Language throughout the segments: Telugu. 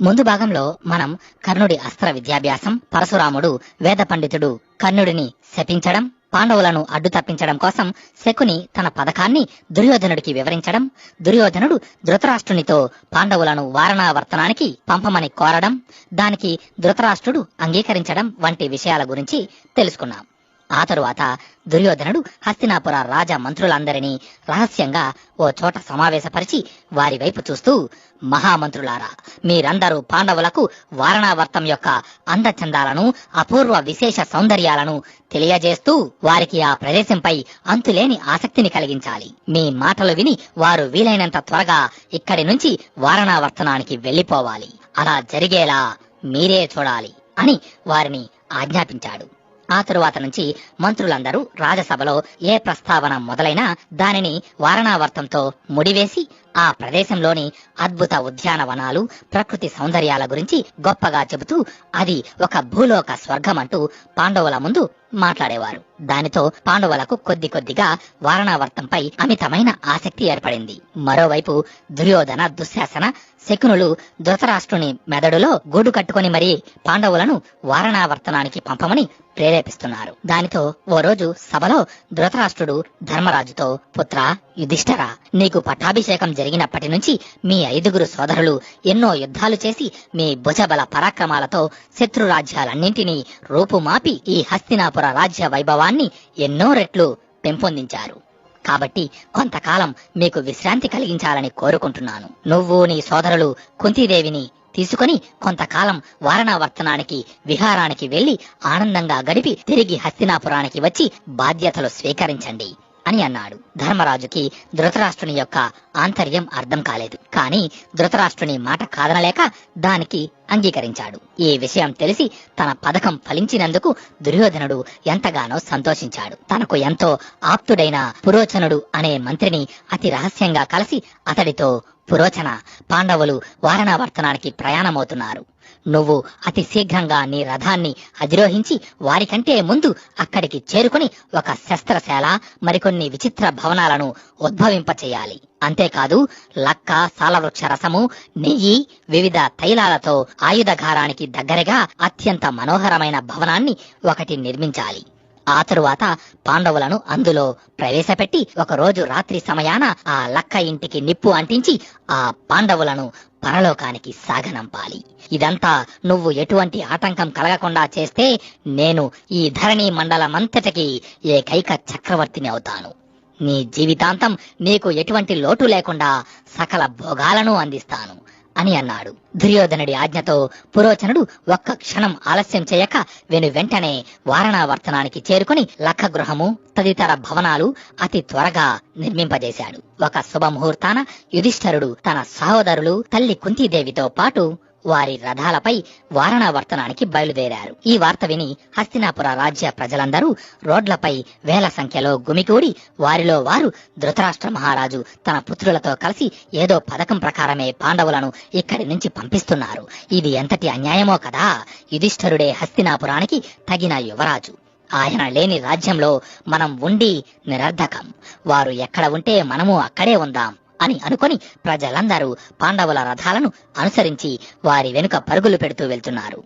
ముందు భాగంలో మనం కర్ణుడి అస్త్ర విద్యాభ్యాసం పరశురాముడు వేద పండితుడు కర్ణుడిని శపించడం పాండవులను అడ్డు తప్పించడం కోసం శకుని తన పథకాన్ని దుర్యోధనుడికి వివరించడం దుర్యోధనుడు ధృతరాష్ట్రునితో పాండవులను వారణావర్తనానికి పంపమని కోరడం దానికి ధృతరాష్ట్రుడు అంగీకరించడం వంటి విషయాల గురించి తెలుసుకున్నాం. ఆ తరువాత దుర్యోధనుడు హస్తినాపుర రాజ మంత్రులందరినీ రహస్యంగా ఓ చోట సమావేశపరిచి వారి వైపు చూస్తూ మహామంత్రులారా మీరందరూ పాండవులకు వారణావర్తం యొక్క అందచందాలను అపూర్వ విశేష సౌందర్యాలను తెలియజేస్తూ వారికి ఆ ప్రదేశంపై అంతులేని ఆసక్తిని కలిగించాలి. మీ మాటలు విని వారు వీలైనంత త్వరగా ఇక్కడి నుంచి వారణావర్తనానికి వెళ్ళిపోవాలి అలా జరిగేలా మీరే చూడాలి అని వారిని ఆజ్ఞాపించాడు. ఆ తరువాత నుంచి మంత్రులందరూ రాజసభలో ఏ ప్రస్తావన మొదలైనా దానిని వారణావర్తంతో ముడివేసి ఆ ప్రదేశంలోని అద్భుత ఉద్యానవనాలు ప్రకృతి సౌందర్యాల గురించి గొప్పగా చెబుతూ అది ఒక భూలోక స్వర్గం అంటూ పాండవుల ముందు మాట్లాడేవారు. దానితో పాండవులకు కొద్ది కొద్దిగా వారణావర్తంపై అమితమైన ఆసక్తి ఏర్పడింది. మరోవైపు దుర్యోధన దుశ్శాసన శకునులు ధృతరాష్ట్రుని మెదడులో గూడు కట్టుకొని మరీ పాండవులను వారణావర్తనానికి పంపమని ప్రేరేపిస్తున్నారు. దానితో ఓ రోజు సభలో ధృతరాష్ట్రుడు ధర్మరాజుతో పుత్ర యుధిష్ఠరా నీకు పట్టాభిషేకం జరిగినప్పటి నుంచి మీ ఐదుగురు సోదరులు ఎన్నో యుద్ధాలు చేసి మీ భుజబల పరాక్రమాలతో శత్రురాజ్యాలన్నింటినీ రూపుమాపి ఈ హస్తినాపుర రాజ్య వైభవాన్ని ఎన్నో రెట్లు పెంపొందించారు. కాబట్టి కొంతకాలం మీకు విశ్రాంతి కలిగించాలని కోరుకుంటున్నాను. నువ్వు నీ సోదరులు కుంతీదేవిని తీసుకుని కొంతకాలం వారణావర్తనానికి విహారానికి వెళ్ళి ఆనందంగా గడిపి తిరిగి హస్తినాపురానికి వచ్చి బాధ్యతలు స్వీకరించండి. అని అన్నాడు. ధర్మరాజుకి ధృతరాష్ట్రుని యొక్క ఆంతర్యం అర్థం కాలేదు. కాని ధృతరాష్ట్రుని మాట కాదనలేక దానికి అంగీకరించాడు. ఈ విషయం తెలిసి తన పథకం ఫలించినందుకు దుర్యోధనుడు ఎంతగానో సంతోషించాడు. తనకు ఎంతో ఆప్తుడైన పురోచనుడు అనే మంత్రిని అతి రహస్యంగా కలిసి అతడితో పురోచన పాండవులు వారణావర్తనానికి ప్రయాణమవుతున్నారు. నువ్వు అతి శీఘ్రంగా నీ రథాన్ని అధిరోహించి వారికంటే ముందు అక్కడికి చేరుకుని ఒక శస్త్రశాల మరికొన్ని విచిత్ర భవనాలను ఉద్భవింపచేయాలి. అంతేకాదు లక్క సాలవృక్ష రసము నెయ్యి వివిధ తైలాలతో ఆయుధగారానికి దగ్గరగా అత్యంత మనోహరమైన భవనాన్ని ఒకటి నిర్మించాలి. ఆ తరువాత పాండవులను అందులో ప్రవేశపెట్టి ఒక రోజు రాత్రి సమయాన ఆ లక్క ఇంటికి నిప్పు అంటించి ఆ పాండవులను పరలోకానికి సాగనంపాలి. ఇదంతా నువ్వు ఎటువంటి ఆటంకం కలగకుండా చేస్తే నేను ఈ ధరణి మండలమంతటికి ఏకైక చక్రవర్తిని అవుతాను. నీ జీవితాంతం నీకు ఎటువంటి లోటు లేకుండా సకల భోగాలను అందిస్తాను. అని అన్నాడు. దుర్యోధనుడి ఆజ్ఞతో పురోచనుడు ఒక్క క్షణం ఆలస్యం చేయక వెను వెంటనే వారణావర్తనానికి చేరుకుని లఖగృహము తదితర భవనాలు అతి త్వరగా నిర్మింపజేశాడు. ఒక శుభముహూర్తాన యుధిష్ఠరుడు తన సహోదరులు తల్లి కుంతీదేవితో పాటు వారి రథాలపై వారణావర్తనానికి బయలుదేరారు. ఈ వార్త విని హస్తినాపుర రాజ్య ప్రజలందరూ రోడ్లపై వేల సంఖ్యలో గుమికూడి వారిలో వారు ధృతరాష్ట్ర మహారాజు తన పుత్రులతో కలిసి ఏదో పథకం ప్రకారమే పాండవులను ఇక్కడి నుంచి పంపిస్తున్నారు. ఇది ఎంతటి అన్యాయమో కదా! యుధిష్ఠరుడే హస్తినాపురానికి తగిన యువరాజు. ఆయన లేని రాజ్యంలో మనం ఉండి నిరర్ధకం. వారు ఎక్కడ ఉంటే మనము అక్కడే ఉందాం. అని అనుకొని ప్రజలందరూ పాండవుల రథాలను అనుసరించి వారి వెనుక పరుగులు పెడుతూ వెళ్తున్నారు.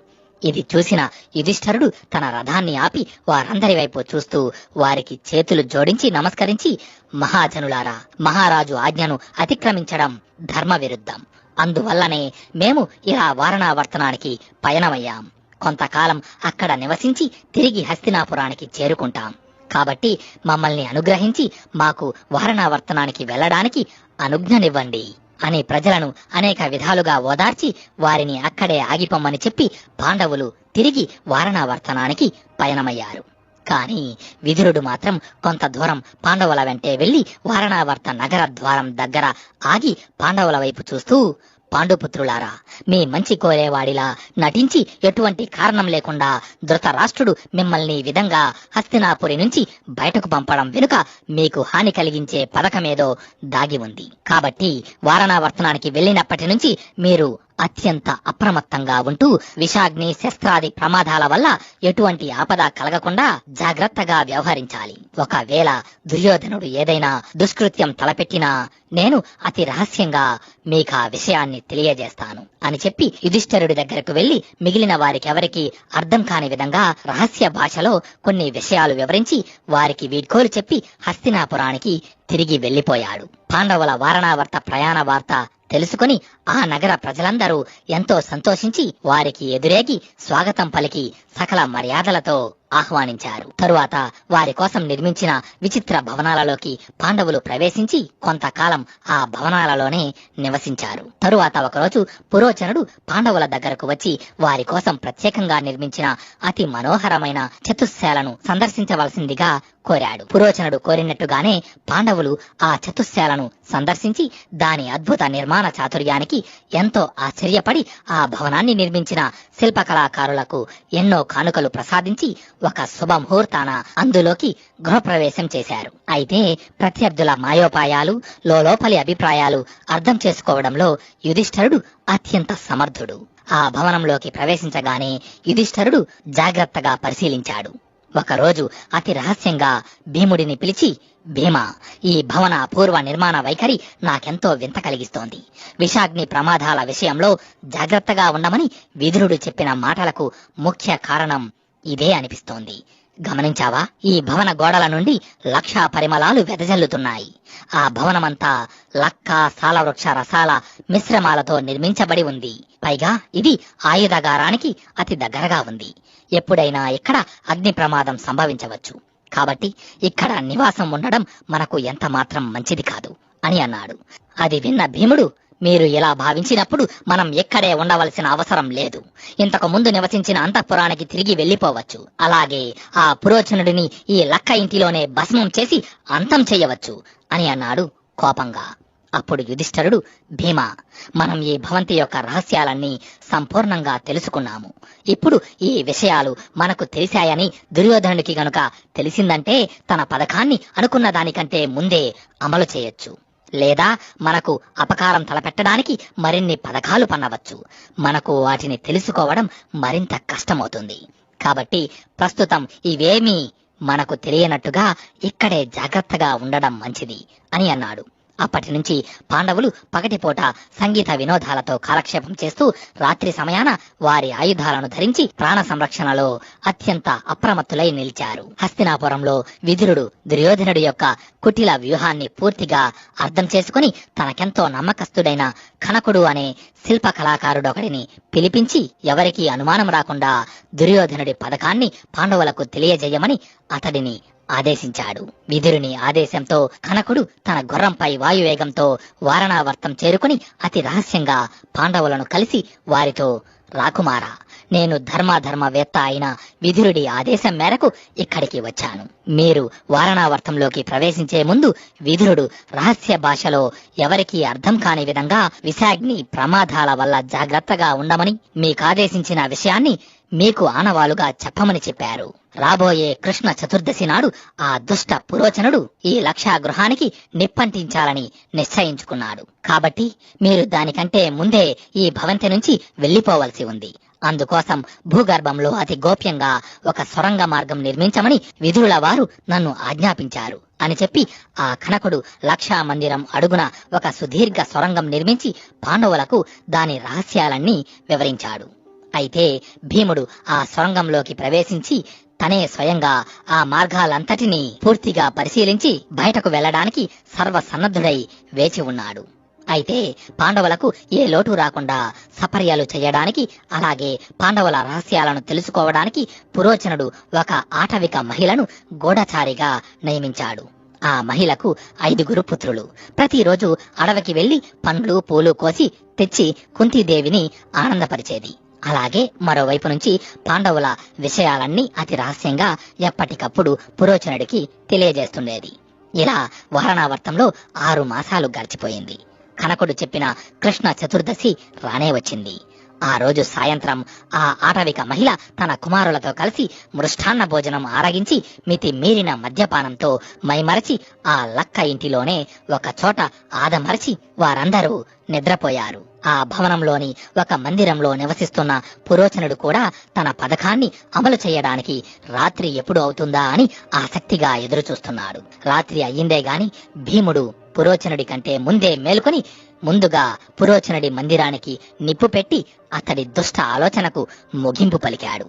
ఇది చూసిన యుధిష్ఠరుడు తన రథాన్ని ఆపి వారందరి వైపు చూస్తూ వారికి చేతులు జోడించి నమస్కరించి మహాజనులారా మహారాజు ఆజ్ఞను అతిక్రమించడం ధర్మ విరుద్ధం అందువల్లనే మేము ఇలా వారణావర్తనానికి పయనమయ్యాం. కొంతకాలం అక్కడ నివసించి తిరిగి హస్తినాపురానికి చేరుకుంటాం. కాబట్టి మమ్మల్ని అనుగ్రహించి మాకు వారణావర్తనానికి వెళ్ళడానికి అనుజ్ఞనివ్వండి అని ప్రజలను అనేక విధాలుగా ఓదార్చి వారిని అక్కడే ఆగిపోమ్మని చెప్పి పాండవులు తిరిగి వారణావర్తనానికి పయనమయ్యారు. కాని విదురుడు మాత్రం కొంత దూరం పాండవుల వెంటే వెళ్ళి వారణావర్త నగర ద్వారం దగ్గర ఆగి పాండవుల వైపు చూస్తూ పాండుపుత్రులారా మీ మంచి కోరేవాడిలా నటించి ఎటువంటి కారణం లేకుండా ధృతరాష్ట్రుడు మిమ్మల్ని విధంగా హస్తినాపురి నుంచి బయటకు పంపడం వెనుక మీకు హాని కలిగించే పథకమేదో దాగి ఉంది. కాబట్టి వారణావర్తనానికి వెళ్ళినప్పటి నుంచి మీరు అత్యంత అప్రమత్తంగా ఉంటూ విషాగ్ని శస్త్రాది ప్రమాదాల వల్ల ఎటువంటి ఆపద కలగకుండా జాగ్రత్తగా వ్యవహరించాలి. ఒకవేళ దుర్యోధనుడు ఏదైనా దుష్కృత్యం తలపెట్టినా నేను అతి రహస్యంగా మీకు ఆ విషయాన్ని తెలియజేస్తాను అని చెప్పి యుధిష్ఠరుడి దగ్గరకు వెళ్ళి మిగిలిన వారికెవరికి అర్థం కాని విధంగా రహస్య భాషలో కొన్ని విషయాలు వివరించి వారికి వీడ్కోలు చెప్పి హస్తినాపురానికి తిరిగి వెళ్ళిపోయాడు పాండవుల వారణావర్త ప్రయాణ వార్త తెలుసుకుని ఆ నగర ప్రజలందరూ ఎంతో సంతోషించి వారికి ఎదురేగి స్వాగతం పలికి సకల మర్యాదలతో. ఆహ్వానించారు. తరువాత వారి కోసం నిర్మించిన విచిత్ర భవనాలలోకి పాండవులు ప్రవేశించి కొంతకాలం ఆ భవనాలలోనే నివసించారు. తరువాత ఒకరోజు పురోచనుడు పాండవుల దగ్గరకు వచ్చి వారి కోసం ప్రత్యేకంగా నిర్మించిన అతి మనోహరమైన చతుశ్శాలను సందర్శించవలసిందిగా కోరాడు. పురోచనుడు కోరినట్టుగానే పాండవులు ఆ చతుశ్శాలను సందర్శించి దాని అద్భుత నిర్మాణ చాతుర్యానికి ఎంతో ఆశ్చర్యపడి ఆ భవనాన్ని నిర్మించిన శిల్పకళాకారులకు ఎన్నో కానుకలు ప్రసాదించి ఒక శుభముహూర్తాన అందులోకి గృహప్రవేశం చేశారు. అయితే ప్రత్యర్థుల మాయోపాయాలు లోపలి అభిప్రాయాలు అర్థం చేసుకోవడంలో యుధిష్ఠరుడు అత్యంత సమర్థుడు. ఆ భవనంలోకి ప్రవేశించగానే యుధిష్ఠరుడు జాగ్రత్తగా పరిశీలించాడు. ఒకరోజు అతి రహస్యంగా భీముడిని పిలిచి భీమా ఈ భవన అపూర్వ నిర్మాణ వైఖరి నాకెంతో వింత కలిగిస్తోంది. విషాగ్ని ప్రమాదాల విషయంలో జాగ్రత్తగా ఉండమని విధురుడు చెప్పిన మాటలకు ముఖ్య కారణం ఇదే అనిపిస్తోంది. గమనించావా? ఈ భవన గోడల నుండి లక్షా పరిమళాలు వెదజల్లుతున్నాయి. ఆ భవనమంతా లక్క సాలవృక్ష రసాల మిశ్రమాలతో నిర్మించబడి ఉంది. పైగా ఇది ఆయుధగారానికి అతి దగ్గరగా ఉంది. ఎప్పుడైనా ఇక్కడ అగ్ని ప్రమాదం సంభవించవచ్చు. కాబట్టి ఇక్కడ నివాసం ఉండడం మనకు ఎంత మాత్రం మంచిది కాదు అని అన్నాడు. అది విన్న భీముడు మీరు ఇలా భావించినప్పుడు మనం ఎక్కడే ఉండవలసిన అవసరం లేదు. ఇంతకు ముందు నివసించిన అంతఃపురానికి తిరిగి వెళ్ళిపోవచ్చు అలాగే ఆ పురోచనుడిని ఈ లక్క ఇంటిలోనే భస్మం చేసి అంతం చేయవచ్చు అని అన్నాడు కోపంగా. అప్పుడు యుధిష్ఠరుడు భీమా మనం ఈ భవంతి యొక్క రహస్యాలన్నీ సంపూర్ణంగా తెలుసుకున్నాము. ఇప్పుడు ఈ విషయాలు మనకు తెలిసాయని దుర్యోధనుడికి గనుక తెలిసిందంటే తన పథకాన్ని అనుకున్న దానికంటే ముందే అమలు చేయొచ్చు. లేదా మనకు అపకారం తలపెట్టడానికి మరిన్ని పథకాలు పన్నవచ్చు మనకు వాటిని తెలుసుకోవడం మరింత కష్టమవుతుంది. కాబట్టి ప్రస్తుతం ఇవేమీ మనకు తెలియనట్టుగా ఇక్కడే జాగ్రత్తగా ఉండడం మంచిది అని అన్నాడు. అప్పటి నుంచి పాండవులు పగటిపూట సంగీత వినోదాలతో కాలక్షేపం చేస్తూ రాత్రి సమయాన వారి ఆయుధాలను ధరించి ప్రాణ సంరక్షణలో అత్యంత అప్రమత్తులై నిలిచారు. హస్తినాపురంలో విదురుడు దుర్యోధనుడి యొక్క కుటిల వ్యూహాన్ని పూర్తిగా అర్థం చేసుకుని తనకెంతో నమ్మకస్తుడైన కనకుడు అనే శిల్ప కళాకారుడొకడిని పిలిపించి ఎవరికీ అనుమానం రాకుండా దుర్యోధనుడి పథకాన్ని పాండవులకు తెలియజేయమని అతడిని ఆదేశించాడు. విధురుని ఆదేశంతో కనకుడు తన గుర్రంపై వాయువేగంతో వారణావర్తం చేరుకుని అతి రహస్యంగా పాండవులను కలిసి వారితో రాకుమారా నేను ధర్మాధర్మవేత్త అయిన విధురుడి ఆదేశం మేరకు ఇక్కడికి వచ్చాను. మీరు వారణావర్తంలోకి ప్రవేశించే ముందు విధురుడు రహస్య భాషలో ఎవరికీ అర్థం కాని విధంగా విశాగ్ని ప్రమాదాల వల్ల జాగ్రత్తగా ఉండమని మీకాదేశించిన విషయాన్ని మీకు ఆనవాలుగా చెప్పమని చెప్పారు. రాబోయే కృష్ణ చతుర్దశి నాడు ఆ దుష్ట పురోచనుడు ఈ లక్షా గృహానికి నిప్పంటించాలని నిశ్చయించుకున్నాడు. కాబట్టి మీరు దానికంటే ముందే ఈ భవంతి నుంచి వెళ్ళిపోవలసి ఉంది. అందుకోసం భూగర్భంలో అతి గోప్యంగా ఒక సొరంగ మార్గం నిర్మించమని విధుల వారు నన్ను ఆజ్ఞాపించారు. అని చెప్పి ఆ కనకుడు లక్షా మందిరం అడుగున ఒక సుదీర్ఘ సొరంగం నిర్మించి పాండవులకు దాని రహస్యాలన్నీ వివరించాడు. అయితే భీముడు ఆ సొరంగంలోకి ప్రవేశించి తనే స్వయంగా ఆ మార్గాలంతటినీ పూర్తిగా పరిశీలించి బయటకు వెళ్ళడానికి సర్వసన్నద్ధుడై వేచి ఉన్నాడు. అయితే పాండవులకు ఏ లోటు రాకుండా సపర్యాలు చేయడానికి అలాగే పాండవుల రహస్యాలను తెలుసుకోవడానికి పురోచనుడు ఒక ఆటవిక మహిళను గూఢచారిగా నియమించాడు. ఆ మహిళకు ఐదుగురు పుత్రులు. ప్రతిరోజు అడవికి వెళ్ళి పండ్లు పూలు కోసి తెచ్చి కుంతీదేవిని ఆనందపరిచేది. అలాగే మరోవైపు నుంచి పాండవుల విషయాలన్నీ అతి రహస్యంగా ఎప్పటికప్పుడు పురోచనుడికి తెలియజేస్తుండేది. ఇలా వారణావర్తంలో ఆరు మాసాలు గడిచిపోయింది. కనకుడు చెప్పిన కృష్ణ చతుర్దశి రానే వచ్చింది. ఆ రోజు సాయంత్రం ఆ ఆటవిక మహిళ తన కుమారులతో కలిసి మృష్టాన్న భోజనం ఆరగించి మితి మీరిన మద్యపానంతో మైమరచి ఆ లక్క ఇంటిలోనే ఒక చోట ఆదమరచి వారందరూ నిద్రపోయారు. ఆ భవనంలోని ఒక మందిరంలో నివసిస్తున్న పురోచనుడు కూడా తన పథకాన్ని అమలు చేయడానికి రాత్రి ఎప్పుడు అవుతుందా అని ఆసక్తిగా ఎదురుచూస్తున్నాడు. రాత్రి అయ్యిందే గాని భీముడు పురోచనుడి కంటే ముందే మేలుకొని ముందుగా పురోచనుడి మందిరానికి నిప్పు పెట్టి అతడి దుష్ట ఆలోచనకు ముగింపు పలికాడు.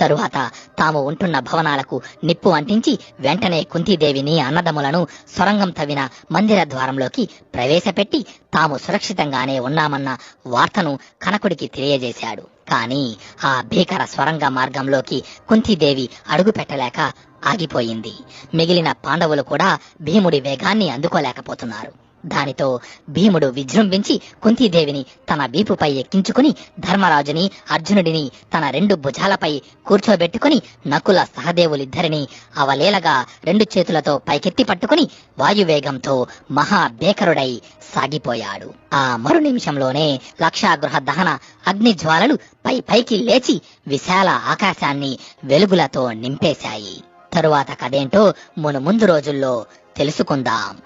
తరువాత తాము ఉంటున్న భవనాలకు నిప్పు అంటించి వెంటనే కుంతీదేవిని అన్నదమ్ములను సొరంగం తవ్విన మందిర ద్వారంలోకి ప్రవేశపెట్టి తాము సురక్షితంగానే ఉన్నామన్న వార్తను కనకుడికి తెలియజేశాడు. కాని ఆ భీకర స్వరంగ మార్గంలోకి కుంతీదేవి అడుగుపెట్టలేక ఆగిపోయింది. మిగిలిన పాండవులు కూడా భీముడి వేగాన్ని అందుకోలేకపోతున్నారు. దానితో భీముడు విజృంభించి కుంతీదేవిని తన వీపుపై ఎక్కించుకుని ధర్మరాజుని అర్జునుడిని తన రెండు భుజాలపై కూర్చోబెట్టుకుని నకుల సహదేవులిద్దరిని అవలేలగా రెండు చేతులతో పైకెత్తి పట్టుకుని వాయువేగంతో మహా బేకరుడై సాగిపోయాడు. ఆ మరు నిమిషంలోనే లక్షాగృహ దహన అగ్నిజ్వాలలు పై పైకి లేచి విశాల ఆకాశాన్ని వెలుగులతో నింపేశాయి. తరువాత కదేంటో మును ముందు రోజుల్లో తెలుసుకుందాం.